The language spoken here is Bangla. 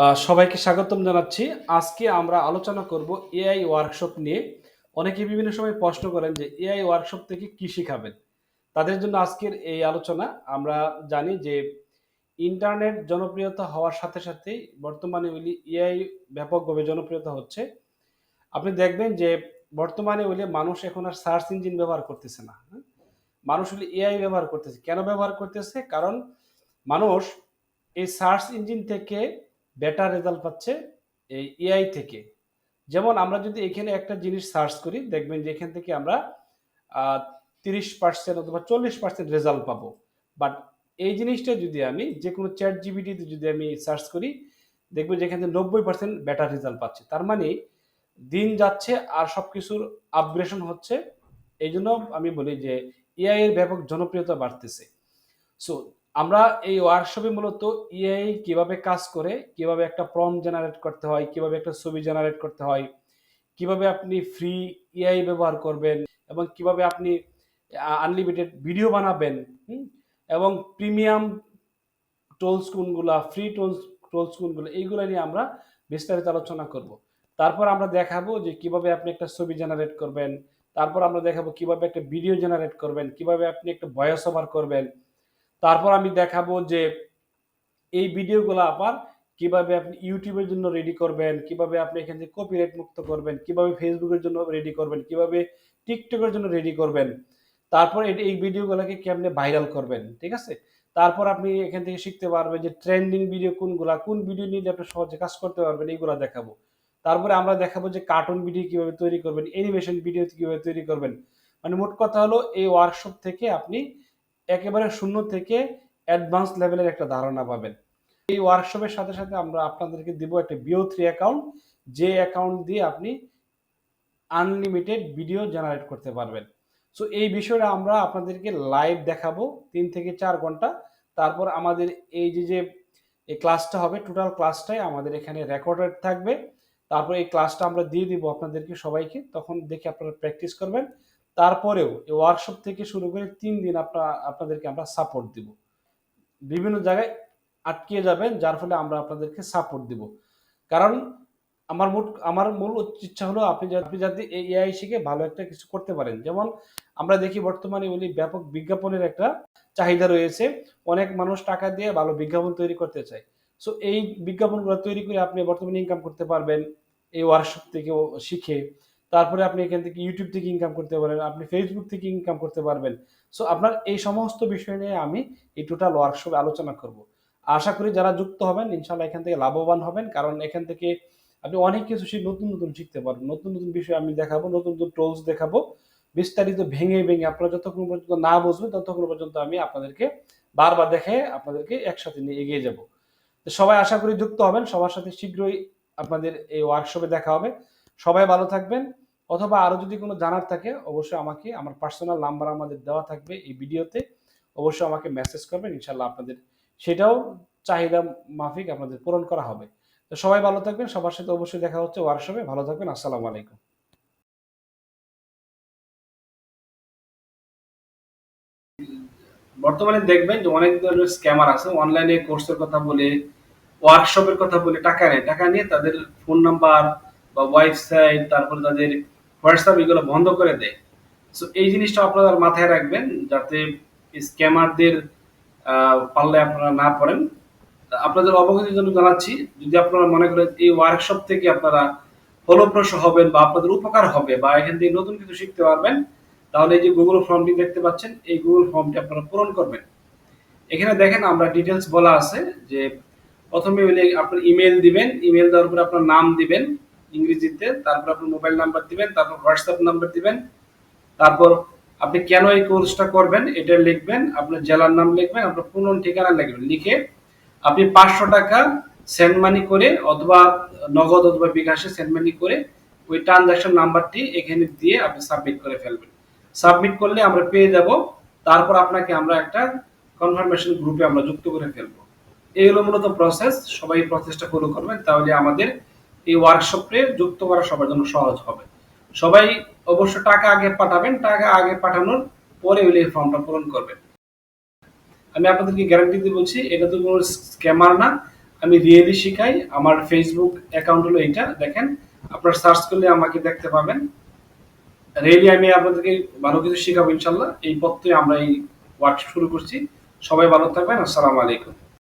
সবাইকে স্বাগতম জানাচ্ছি। আজকে আমরা আলোচনা করব এআই ওয়ার্কশপ নিয়ে। অনেকে বিভিন্ন সময় প্রশ্ন করেন যে এআই ওয়ার্কশপ থেকে কি শিখাবেন? তাদের জন্য আজকের এই আলোচনা। আমরা জানি যে ইন্টারনেট জনপ্রিয়তা হওয়ার সাথে সাথেই বর্তমানে ওইলি এআই ব্যাপকভাবে জনপ্রিয়তা হচ্ছে। আপনি দেখবেন যে বর্তমানে ওইলে মানুষ এখন আর সার্চ ইঞ্জিন ব্যবহার করতেছে না। হ্যাঁ? মানুষ হলে এআই ব্যবহার করতেছে। কেন ব্যবহার করতেছে? কারণ মানুষ এই সার্চ ইঞ্জিন থেকে বেটার রেজাল্ট পাচ্ছে এই এআই থেকে। যেমন আমরা যদি এখানে একটা জিনিস সার্চ করি, দেখবেন যে এখান থেকে আমরা তিরিশ পার্সেন্ট অথবা চল্লিশ পার্সেন্ট রেজাল্ট পাবো। বাট এই জিনিসটা যদি আমি যে কোনো চ্যাট জিবিটিতে যদি আমি সার্চ করি দেখব যে এখান থেকে নব্বই পার্সেন্ট বেটার রেজাল্ট পাচ্ছি। তার মানে দিন যাচ্ছে আর সব কিছুর আপগ্রেশন হচ্ছে। এই জন্য আমি বলি যে এআই এর ব্যাপক জনপ্রিয়তা বাড়তেছে। সো আমরা এই ওয়ার্কশপে মূলত এআই কীভাবে কাজ করে, কীভাবে একটা প্রম জেনারেট করতে হয়, কীভাবে একটা ছবি জেনারেট করতে হয়, কীভাবে আপনি ফ্রি এআই ব্যবহার করবেন এবং কীভাবে আপনি আনলিমিটেড ভিডিও বানাবেন এবং প্রিমিয়াম টোলস কোনগুলা ফ্রি টোলস টোলস কোনগুলো, এইগুলো নিয়ে আমরা বিস্তারিত আলোচনা করব। তারপর আমরা দেখাবো যে কীভাবে আপনি একটা ছবি জেনারেট করবেন, তারপর আমরা দেখাবো কীভাবে একটা ভিডিও জেনারেট করবেন, কীভাবে আপনি একটা ভয়েস ওভার করবেন তারপর আমি দেখাবো যে এই ভিডিওগুলো আবার কীভাবে আপনি ইউটিউবের জন্য রেডি করবেন, কীভাবে আপনি এখান থেকে কপিরাইট মুক্ত করবেন, কীভাবে ফেসবুকের জন্য রেডি করবেন, কীভাবে টিকটকের জন্য রেডি করবেন। তারপর এই ভিডিওগুলোকে কেমনে ভাইরাল করবেন, ঠিক আছে? তারপর আপনি এখান থেকে শিখতে পারবেন যে ট্রেন্ডিং ভিডিও কোনগুলা, কোন ভিডিও নিয়ে আপনি সহজে কাজ করতে পারবেন, এইগুলো দেখাবো। তারপরে আমরা দেখাবো যে কার্টুন ভিডিও কীভাবে তৈরি করবেন অ্যানিমেশন ভিডিও কীভাবে তৈরি করবেন। মানে মোট কথা হলো, এই ওয়ার্কশপ থেকে আপনি একেবারে শূন্য থেকে অ্যাডভান্স লেভেলের একটা ধারণা পাবেন। এই ওয়ার্কশপের সাথে সাথে আমরা আপনাদেরকে দিব একটা বিও থ্রি অ্যাকাউন্ট যে অ্যাকাউন্ট দিয়ে আপনি আনলিমিটেড ভিডিও জেনারেট করতে পারবেন। সো এই বিষয়টা আমরা আপনাদেরকে লাইভ দেখাবো তিন থেকে চার ঘণ্টা। তারপর আমাদের এই যে যে এই ক্লাসটা হবে টোটাল ক্লাসটাই আমাদের এখানে রেকর্ডেড থাকবে। তারপর এই ক্লাসটা আমরা দিয়ে দিব আপনাদেরকে সবাইকে। তখন দেখে আপনারা প্র্যাকটিস করবেন। তারপরেও এই ওয়ার্কশপ থেকে শুরু করে তিন দিন আপনার, আপনাদেরকে আমরা সাপোর্ট দিব। বিভিন্ন জায়গায় আটকিয়ে যাবেন, যার ফলে আমরা আপনাদেরকে সাপোর্ট দিব। কারণ আমার মোট, আমার মূল ইচ্ছা হলো আপনি আপনি যাতে এই এআই শিখে ভালো একটা কিছু করতে পারেন। যেমন আমরা দেখি বর্তমানে উনি ব্যাপক বিজ্ঞাপনের একটা চাহিদা রয়েছে। অনেক মানুষ টাকা দিয়ে ভালো বিজ্ঞাপন তৈরি করতে চায়। সো এই বিজ্ঞাপনগুলো তৈরি করে আপনি বর্তমানে ইনকাম করতে পারবেন, এই ওয়ার্কশপ থেকে শিখে। তারপরে আপনি এখান থেকে ইউটিউব থেকে ইনকাম করতে পারেন, আপনি ফেসবুক থেকে ইনকাম করতে পারবেন। সো আপনার এই সমস্ত বিষয় নিয়ে আমি এই টোটাল ওয়ার্কশপে আলোচনা করব। আশা করি যারা যুক্ত হবেন ইনশাল্লাহ এখান থেকে লাভবান হবেন, কারণ এখান থেকে আপনি অনেক কিছু নতুন নতুন শিখতে পারবেন। নতুন নতুন বিষয় আমি দেখাবো, নতুন নতুন টোলস দেখাবো। বিস্তারিত ভেঙে ভেঙে আপনারা যতক্ষণ পর্যন্ত না বুঝবেন, ততক্ষণ পর্যন্ত আমি আপনাদেরকে বারবার দেখে আপনাদেরকে একসাথে নিয়ে এগিয়ে যাব। তো সবাই আশা করি যুক্ত হবেন। সবার সাথে শীঘ্রই আপনাদের এই ওয়ার্কশপে দেখা হবে। সবাই ভালো থাকবেন। অথবা আরও যদি কোনো জানার থাকে, অবশ্যই আমাকে, আমার পার্সোনাল নাম্বার আমাদের দেওয়া থাকবে এই ভিডিওতে। অবশ্যই আমাকে মেসেজ করবেন ইনশাল্লাহ আপনাদের সেটাও চাহিদা মাফিক আপনাদের পূরণ করা হবে। তো সবাই ভালো থাকবেন, সবার সাথে অবশ্যই দেখা হচ্ছে ওয়ার্কশপে ভালো থাকবেন, আসসালামু আলাইকুম। বর্তমানে দেখবেন যে অনেক ধরনের স্ক্যামার আছে অনলাইনে কোর্সের কথা বলে ওয়ার্কশপের কথা বলে টাকা নেয়। টাকা নিয়ে তাদের ফোন নাম্বার বা ওয়েবসাইট তারপরে তাদের হোয়াটসঅ্যাপ এগুলো বন্ধ করে দেয়। সো এই জিনিসটা আপনারা মাথায় রাখবেন যাতে স্ক্যামারদের পারলে আপনারা না পড়েন। আপনাদের অবগতির জন্য জানাচ্ছি, যদি আপনারা মনে করেন এই ওয়ার্কশপ থেকে আপনারা ফলপ্রসূ হবেন বা আপনাদের উপকার হবে বা এখান থেকে নতুন কিছু শিখতে পারবেন, তাহলে এই যে গুগল ফর্মটি দেখতে পাচ্ছেন, এই গুগল ফর্মটি আপনারা পূরণ করবেন। এখানে দেখেন আমরা ডিটেলস বলা আছে যে, প্রথমে আপনার ইমেল দিবেন ইমেল দেওয়ার পরে আপনার নাম দিবেন। ইংরেজিতে, তারপর আপনার মোবাইল নাম্বার দিবেন, তারপর হোয়াটসঅ্যাপ নাম্বার দিবেন, তারপর আপনি কেন এই কোর্সটা করবেন, এটা লিখবেন, আপনার জেলার নাম লিখবেন, আপনার পুনঃ ঠিকানা লিখবেন, লিখে আপনি পাঁচশো টাকা সেন্ড মানি করে অথবা নগদ অথবা বিকাশে সেন্ড মানি করে ওই ট্রানজাকশন নাম্বারটি এখানে দিয়ে আপনি সাবমিট করে ফেলবেন। সাবমিট করলে আমরা পেয়ে যাব, তারপর আপনাকে আমরা একটা কনফার্মেশন গ্রুপে আমরা যুক্ত করে ফেলব। এই হলো মূলত প্রসেস সবাই প্রসেসটা ফলো করবেন, তাহলে আমাদের এই ওয়ার্কশপে যুক্ত করা সবার জন্য সহজ হবে। সবাই অবশ্য টাকা আগে পাঠাবেন, টাকা আগে পাঠানোর পরে হলে এই ফর্মটা পূরণ করবেন। আমি আপনাদেরকে গ্যারান্টি দিয়ে বলছি, এটা তো কোনো স্ক্যামার না। আমি রিয়েলি শিখাই, আমার ফেসবুক অ্যাকাউন্ট হলো এইটা, দেখেন। আপনারা সার্চ করলে আমাকে দেখতে পাবেন। রিয়েলি আমি আপনাদেরকে ভালো কিছু শেখাবো ইনশাল্লাহ। এই পথে আমরা এই ওয়ার্ক শুরু করছি। সবাই ভালো থাকবেন, আসসালামু আলাইকুম।